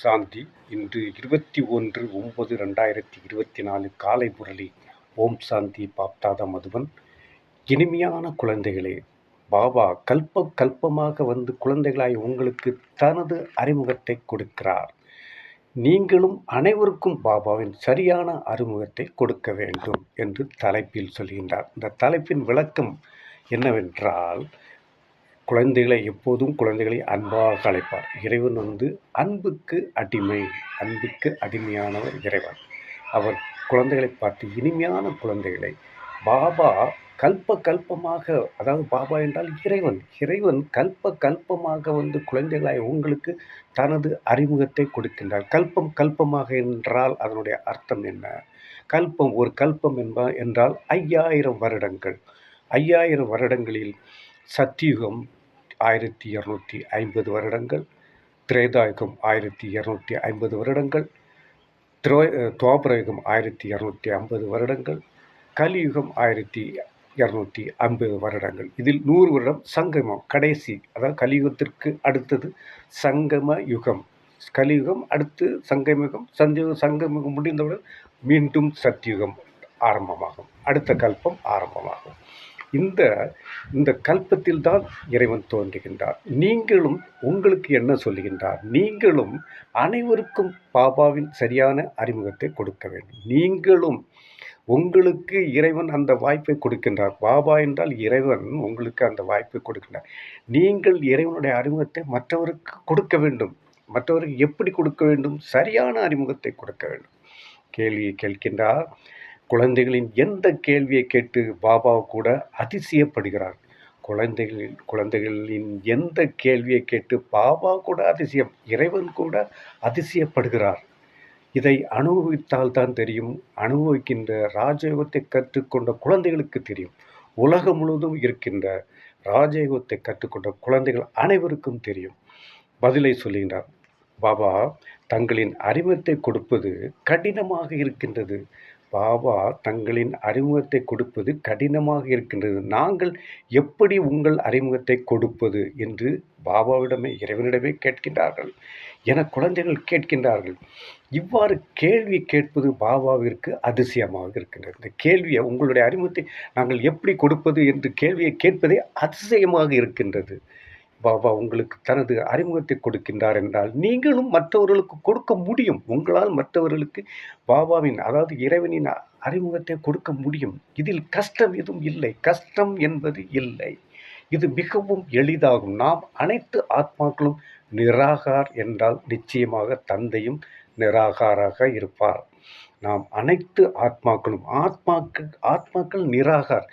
சாந்தி இன்று இருபத்தி ஒன்று ஒன்பது ரெண்டாயிரத்தி இருபத்தி நாலு காலை முரளி ஓம் சாந்தி பாப்தாதா மதுவன் இனிமையான குழந்தைகளே பாபா கல்ப கல்பமாக வந்து குழந்தைகளாய் உங்களுக்கு தனது அறிமுகத்தை கொடுக்கிறார். நீங்களும் அனைவருக்கும் பாபாவின் சரியான அறிமுகத்தை கொடுக்க வேண்டும் என்று தலைப்பில் சொல்கின்றார். இந்த தலைப்பின் விளக்கம் என்னவென்றால் குழந்தைகளை எப்போதும் குழந்தைகளை அன்பாக அழைப்பார். இறைவன் வந்து அன்புக்கு அடிமை அன்புக்கு அடிமையானவர் இறைவன். அவர் குழந்தைகளை பார்த்து இனிமையான குழந்தைகளை பாபா கல்ப கல்பமாக அதாவது பாபா என்றால் இறைவன். இறைவன் கல்ப கல்பமாக வந்து குழந்தைகளாய் உங்களுக்கு தனது அறிமுகத்தை கொடுக்கின்றார். கல்பம் கல்பமாக என்றால் அதனுடைய அர்த்தம் என்ன? கல்பம் ஒரு கல்பம் என்ப என்றால் ஐயாயிரம் வருடங்கள். ஐயாயிரம் வருடங்களில் சத்தியுகம் ஆயிரத்தி இரநூத்தி ஐம்பது வருடங்கள் திரேதாயுகம் ஆயிரத்தி இரநூத்தி ஐம்பது வருடங்கள் திரோ துவாபரயுகம் ஆயிரத்தி இரநூத்தி ஐம்பது வருடங்கள் கலியுகம் ஆயிரத்தி இரநூத்தி ஐம்பது வருடங்கள். இதில் நூறு வருடம் சங்கமம் கடைசி அதாவது கலியுகத்திற்கு அடுத்தது சங்கம யுகம். கலியுகம் அடுத்து சங்கமயுகம் சஞ்ச சங்கமயுகம் முடிந்தவுடன் மீண்டும் சத்தியுகம் ஆரம்பமாகும். அடுத்த கல்பம் ஆரம்பமாகும். இந்த இந்த கல்பத்தில் தான் இறைவன் தோன்றுகின்றார். நீங்களும் உங்களுக்கு என்ன சொல்லுகின்றார்? நீங்களும் அனைவருக்கும் பாபாவின் சரியான அறிமுகத்தை கொடுக்க வேண்டும். நீங்களும் உங்களுக்கு இறைவன் அந்த வாய்ப்பை கொடுக்கின்றார். பாபா என்றால் இறைவன் உங்களுக்கு அந்த வாய்ப்பை கொடுக்கின்றார். நீங்கள் இறைவனுடைய அறிமுகத்தை மற்றவருக்கு கொடுக்க வேண்டும். மற்றவருக்கு எப்படி கொடுக்க வேண்டும்? சரியான அறிமுகத்தை கொடுக்க வேண்டும். கேள்வியை கேட்கின்றார். குழந்தைகளின் எந்த கேள்வியை கேட்டு பாபா கூட அதிசயப்படுகிறார்? குழந்தைகளின் குழந்தைகளின் எந்த கேள்வியை கேட்டு பாபா கூட அதிசயம் இறைவன் கூட அதிசயப்படுகிறார்? இதை அனுபவித்தால் தான் தெரியும். அனுபவிக்கின்ற ராஜயோகத்தை கற்றுக்கொண்ட குழந்தைகளுக்கு தெரியும். உலகம் முழுவதும் இருக்கின்ற ராஜயோகத்தை கற்றுக்கொண்ட குழந்தைகள் அனைவருக்கும் தெரியும். பதிலை சொல்லுகின்றார். பாபா தங்களின் அறிமுகத்தை கொடுப்பது கடினமாக இருக்கின்றது. பாபா தங்களின் அறிமுகத்தை கொடுப்பது கடினமாக இருக்கின்றது. நாங்கள் எப்படி உங்கள் அறிமுகத்தை கொடுப்பது என்று பாபாவிடமே இறைவனிடமே கேட்கின்றார்கள். என குழந்தைகள் கேட்கின்றார்கள். இவ்வாறு கேள்வி கேட்பது பாபாவிற்கு அதிசயமாக இருக்கின்றது. இந்த கேள்வியை உங்களுடைய அறிமுகத்தை நாங்கள் எப்படி கொடுப்பது என்று கேள்வியை கேட்பதே அதிசயமாக இருக்கின்றது. பாபா உங்களுக்கு தனது அறிமுகத்தை கொடுக்கின்றார் என்றால் நீங்களும் மற்றவர்களுக்கு கொடுக்க முடியும். உங்களால் மற்றவர்களுக்கு பாபாவின் அதாவது இறைவனின் அறிமுகத்தை கொடுக்க முடியும். இதில் கஷ்டம் எதுவும் இல்லை. கஷ்டம் என்பது இல்லை. இது மிகவும் எளிதாகும். நாம் அனைத்து ஆத்மாக்களும் நிராகார் என்றால் நிச்சயமாக தந்தையும் நிராகாராக இருப்பார். நாம் அனைத்து ஆத்மாக்களும் ஆத்மாக்கள் ஆத்மாக்கள் நிராகார்.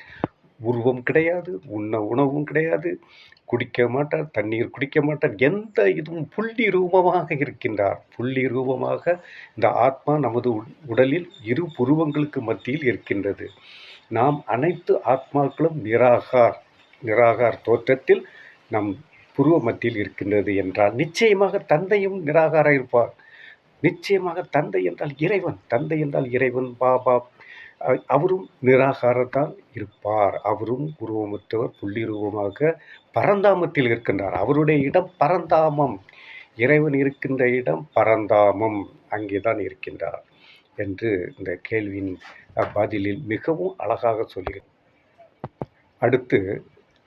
உருவம் கிடையாது உண்ண உணவும் கிடையாது குடிக்க மாட்டார் தண்ணீர் குடிக்க மாட்டார் எந்த இதுவும் புள்ளி ரூபமாக இருக்கின்றார். புள்ளி ரூபமாக இந்த ஆத்மா நமது உடலில் இரு புருவங்களுக்கு மத்தியில் இருக்கின்றது. நாம் அனைத்து ஆத்மாக்களும் நிராகார் நிராகார் தோற்றத்தில் நம் புருவ மத்தியில் இருக்கின்றது என்றால் நிச்சயமாக தந்தையும் நிராகார இருப்பார் நிச்சயமாக தந்தை என்றால் இறைவன் தந்தை என்றால் இறைவன் பாபா அவரும் நிராகாரத்தான் இருப்பார். அவரும் உருவமற்றவர் புள்ளி ரூபமாக பரந்தாமத்தில் இருக்கின்றார். அவருடைய இடம் பரந்தாமம். இறைவன் இருக்கின்ற இடம் பரந்தாமம். அங்கே தான் இருக்கின்றார் என்று இந்த கேள்வியின் பதிலில் மிகவும் அழகாக சொல்கிறேன். அடுத்து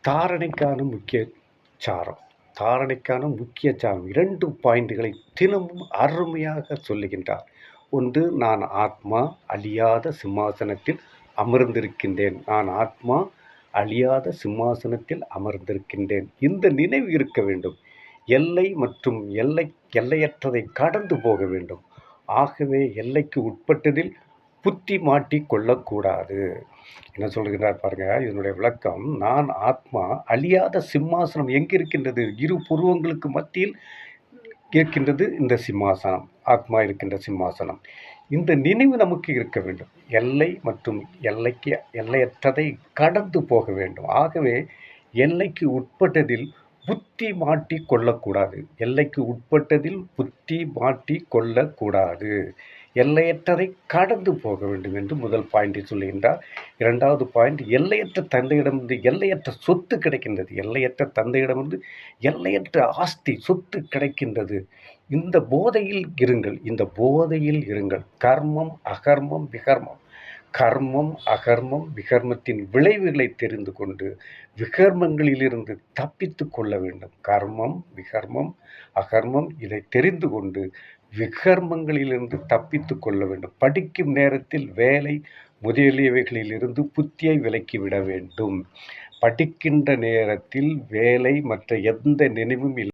தாரணைக்கான முக்கிய சாரம். தாரணைக்கான முக்கிய சாரம். இரண்டு பாயிண்ட்களை தினமும் அருமையாக சொல்லுகின்றார். ஒன்று நான் ஆத்மா அழியாத சிம்மாசனத்தில் அமர்ந்திருக்கின்றேன். நான் ஆத்மா அழியாத சிம்மாசனத்தில் அமர்ந்திருக்கின்றேன். இந்த நினைவு இருக்க வேண்டும். எல்லை மற்றும் எல்லை எல்லையற்றதை கடந்து போக வேண்டும். ஆகவே எல்லைக்கு உட்பட்டதில் புத்தி மாட்டி கொள்ளக்கூடாது. என்ன சொல்கிறார் பாருங்க இதனுடைய விளக்கம் நான் ஆத்மா அழியாத சிம்மாசனம் எங்கே இருக்கின்றது இரு புருவங்களுக்கு மத்தியில் இருக்கின்றது இந்த சிம்மாசனம். ஆத்மா இருக்கின்ற சிம்மாசனம். இந்த நினைவு நமக்கு இருக்க வேண்டும். எல்லை மற்றும் எல்லைக்கு எல்லையற்றதை கடந்து போக வேண்டும். ஆகவே எல்லைக்கு உட்பட்டதில் புத்தி மாட்டி கொள்ளக்கூடாது. எல்லைக்கு உட்பட்டதில் புத்தி மாட்டி கொள்ளக்கூடாது. எல்லையற்றதை கடந்து போக வேண்டும் என்று முதல் பாயிண்டை சொல்லுகின்றார். இரண்டாவது பாயிண்ட் எல்லையற்ற தந்தையிடமிருந்து எல்லையற்ற சொத்து கிடைக்கின்றது. எல்லையற்ற தந்தையிடமிருந்து எல்லையற்ற ஆஸ்தி சொத்து கிடைக்கின்றது. இந்த போதையில் இருங்கள். இந்த போதையில் இருங்கள். கர்மம் அகர்மம் விகர்மம். கர்மம் அகர்மம் விகர்மத்தின் விளைவுகளை தெரிந்து கொண்டு விகர்மங்களிலிருந்து தப்பித்து கொள்ள வேண்டும். கர்மம் விகர்மம் அகர்மம் இதை தெரிந்து கொண்டு விகர்மங்களிலிருந்து தப்பித்து கொள்ள வேண்டும். படிக்கும் நேரத்தில் வேலை முதலியவைகளிலிருந்து புத்தியை விலக்கிவிட வேண்டும். படிக்கின்ற நேரத்தில் வேலை மற்ற எந்த நினைவும் இல்லை